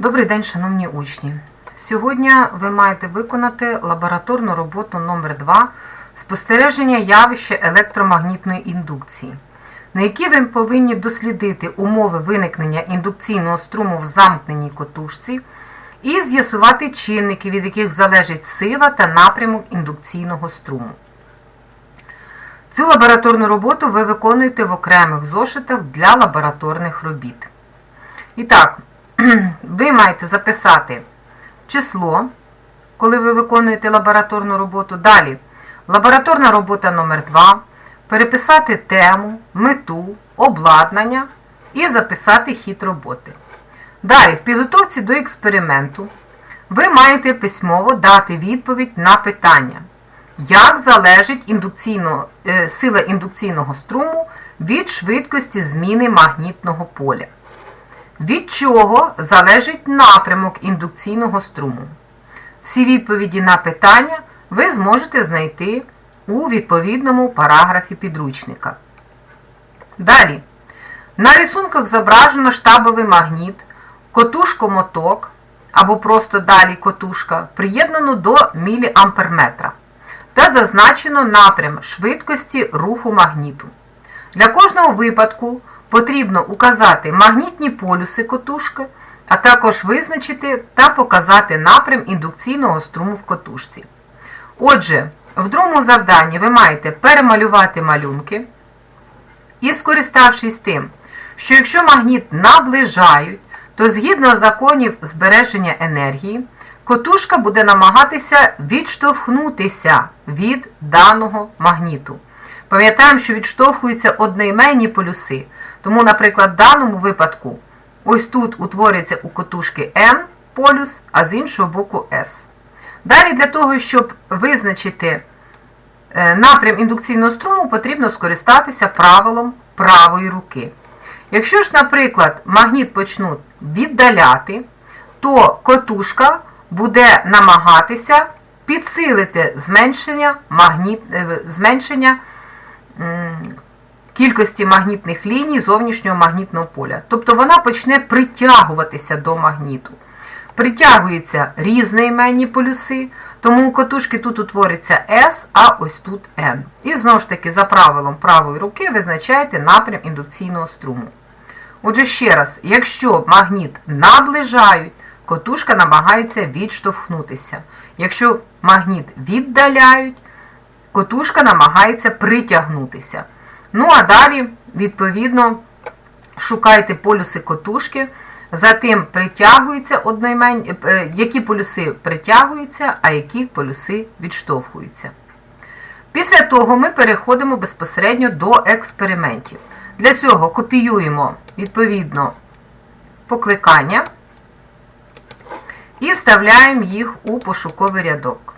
Добрий день, шановні учні! Сьогодні ви маєте виконати лабораторну роботу номер 2 спостереження явища електромагнітної індукції, на якій ви повинні дослідити умови виникнення індукційного струму в замкненій котушці і з'ясувати чинники, від яких залежить сила та напрямок індукційного струму. Цю лабораторну роботу ви виконуєте в окремих зошитах для лабораторних робіт. І так, ви маєте записати число, коли ви виконуєте лабораторну роботу. Далі лабораторна робота номер 2 переписати тему, мету, обладнання і записати хід роботи. Далі, в підготовці до експерименту ви маєте письмово дати відповідь на питання, як залежить індукційно, е, сила індукційного струму від швидкості зміни магнітного поля. Від чого залежить напрямок індукційного струму? Всі відповіді на питання ви зможете знайти у відповідному параграфі підручника. Далі. На рисунках зображено штабовий магніт, котушко-моток або просто далі котушка приєднано до міліамперметра та зазначено напрям швидкості руху магніту. Для кожного випадку потрібно указати магнітні полюси котушки, а також визначити та показати напрям індукційного струму в котушці. Отже, в другому завданні ви маєте перемалювати малюнки і, скориставшись тим, що якщо магніт наближають, то згідно законів збереження енергії, котушка буде намагатися відштовхнутися від даного магніту. Пам'ятаємо, що відштовхуються одноіменні полюси. Тому, наприклад, в даному випадку, ось тут утворюється у котушки N полюс, а з іншого боку S. Далі для того, щоб визначити е, напрям індукційного струму, потрібно скористатися правилом правої руки. Якщо ж, наприклад, магніт почнуть віддаляти, то котушка буде намагатися підсилити зменшення, магніт, е, зменшення кількості магнітних ліній зовнішнього магнітного поля. Тобто вона почне притягуватися до магніту. Притягуються різноіменні полюси, тому у катушки тут утвориться S, а ось тут N. І знову ж таки, за правилом правої руки визначаєте напрям індукційного струму. Отже, ще раз, якщо магніт наближають, котушка намагається відштовхнутися. Якщо магніт віддаляють, котушка намагається притягнутися. Ну, а далі, відповідно, шукайте полюси котушки, затим притягуються одноіменні, е, які полюси притягуються, а які полюси відштовхуються. Після того ми переходимо безпосередньо до експериментів. Для цього копіюємо, відповідно, покликання і вставляємо їх у пошуковий рядок.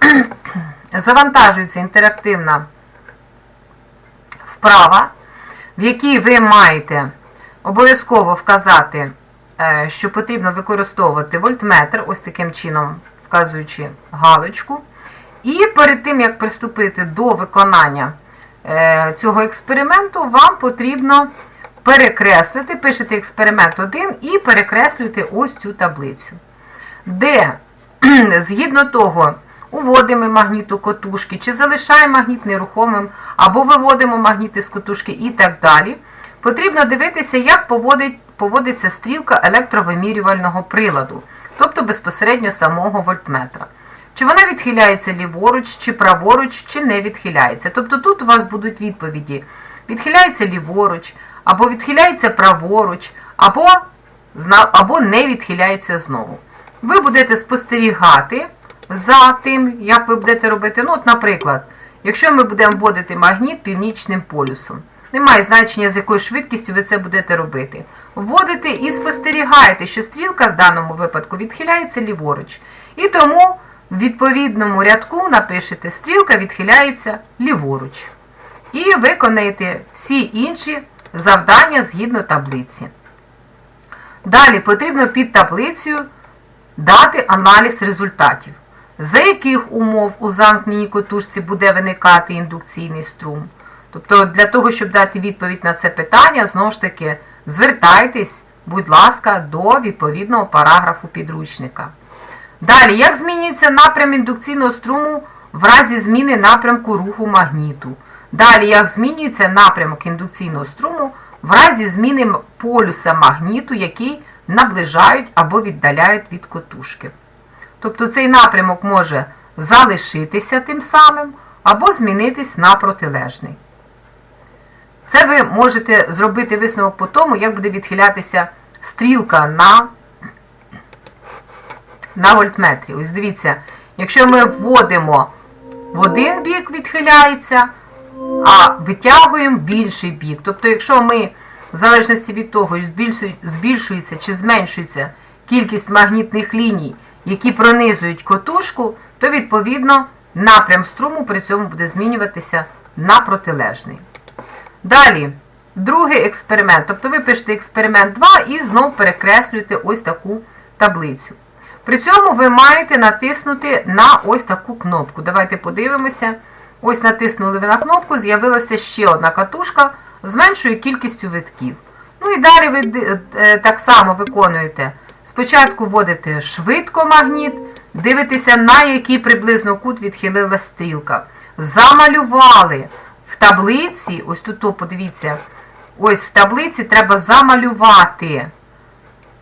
завантажується інтерактивна вправа, в якій ви маєте обов'язково вказати, е, що потрібно використовувати вольтметр, ось таким чином, вказуючи галочку. І перед тим, як приступити до виконання е, цього експерименту, вам потрібно перекреслити, пишете експеримент 1 і перекреслюєте ось цю таблицю, де, згідно того, уводимо магніт у котушки, чи залишаємо магніт нерухомим, або виводимо магніт із котушки і так далі. Потрібно дивитися, як поводить, поводиться стрілка електровимірювального приладу, тобто безпосередньо самого вольтметра. Чи вона відхиляється ліворуч, чи праворуч, чи не відхиляється. Тобто тут у вас будуть відповіді: відхиляється ліворуч, або відхиляється праворуч, або, або не відхиляється знову. Ви будете спостерігати за тим, як ви будете робити. Ну, от, Наприклад, якщо ми будемо вводити магніт північним полюсом, немає значення, з якою швидкістю ви це будете робити. Вводите і спостерігаєте, що стрілка в даному випадку відхиляється ліворуч. І тому в відповідному рядку напишете стрілка відхиляється ліворуч. І виконаєте всі інші завдання згідно таблиці. Далі потрібно під таблицею дати аналіз результатів. За яких умов у замкненій котушці буде виникати індукційний струм. Тобто, для того, щоб дати відповідь на це питання, знову ж таки, звертайтесь, будь ласка, до відповідного параграфу підручника. Далі, як змінюється напрям індукційного струму в разі зміни напрямку руху магніту? Далі, як змінюється напрямок індукційного струму в разі зміни полюса магніту, який наближають або віддаляють від котушки. Тобто цей напрямок може залишитися тим самим або змінитись на протилежний. Це ви можете зробити висновок по тому, як буде відхилятися стрілка на на вольтметрі. Ось дивіться, якщо ми вводимо в один бік, відхиляється, а витягуємо в інший бік. Тобто, якщо ми, в залежності від того, збільшується чи зменшується кількість магнітних ліній, які пронизують котушку, то відповідно напрям струму при цьому буде змінюватися на протилежний. Далі, другий експеримент. Тобто ви пишете експеримент 2 і знов перекреслюєте ось таку таблицю. При цьому ви маєте натиснути на ось таку кнопку. Давайте подивимося. Ось натиснули ви на кнопку, з'явилася ще одна катушка з меншою кількістю витків. Ну і далі ви е, так само виконуєте. Спочатку вводите швидко магніт, дивитеся, на який приблизно кут відхилила стрілка. Замалювали в таблиці, ось тут, подивіться, ось в таблиці треба замалювати.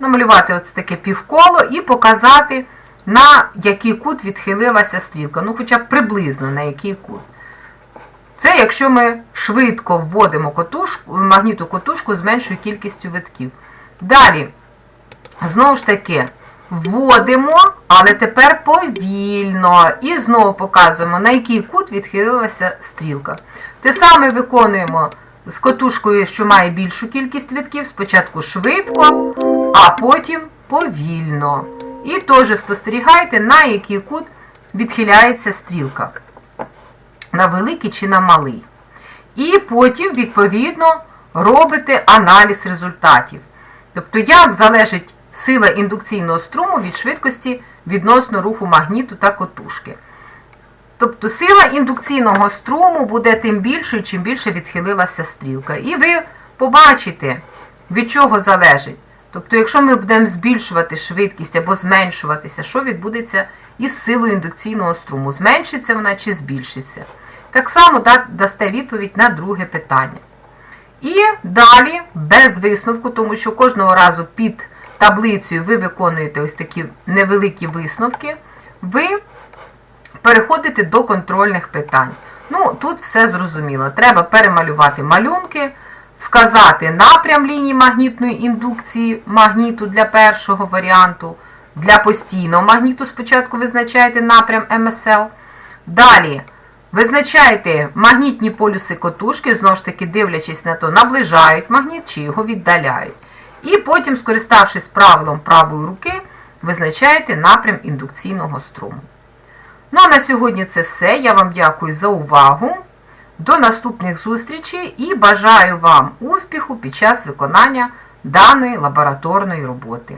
Намалювати ось таке півколо і показати, на який кут відхилилася стрілка. Ну, хоча б приблизно на який кут. Це якщо ми швидко вводимо котушку, магніту котушку з меншою кількістю витків. Далі, знову ж таки, вводимо, але тепер повільно. І знову показуємо, на який кут відхилилася стрілка. Те саме виконуємо з котушкою, що має більшу кількість витків, спочатку швидко, а потім повільно. І теж спостерігайте, на який кут відхиляється стрілка. На великий чи на малий. І потім, відповідно, робите аналіз результатів. Тобто, як залежить сила індукційного струму від швидкості відносно руху магніту та котушки. Тобто сила індукційного струму буде тим більшою, чим більше відхилилася стрілка. І ви побачите, від чого залежить. Тобто, якщо ми будемо збільшувати швидкість або зменшуватися, що відбудеться із силою індукційного струму? Зменшиться вона чи збільшиться? Так само дасте відповідь на друге питання. І далі, без висновку, тому що кожного разу під таблицею ви виконуєте ось такі невеликі висновки, ви переходите до контрольних питань. Ну, тут все зрозуміло. Треба перемалювати малюнки, вказати напрям лінії магнітної індукції магніту для першого варіанту. Для постійного магніту спочатку визначаєте напрям МСЛ. Далі визначаєте магнітні полюси котушки, знову ж таки, дивлячись на то, наближають магніт чи його віддаляють. І потім, скориставшись правилом правої руки, визначаєте напрям індукційного струму. Ну а на сьогодні це все. Я вам дякую за увагу. До наступних зустрічей і бажаю вам успіху під час виконання даної лабораторної роботи.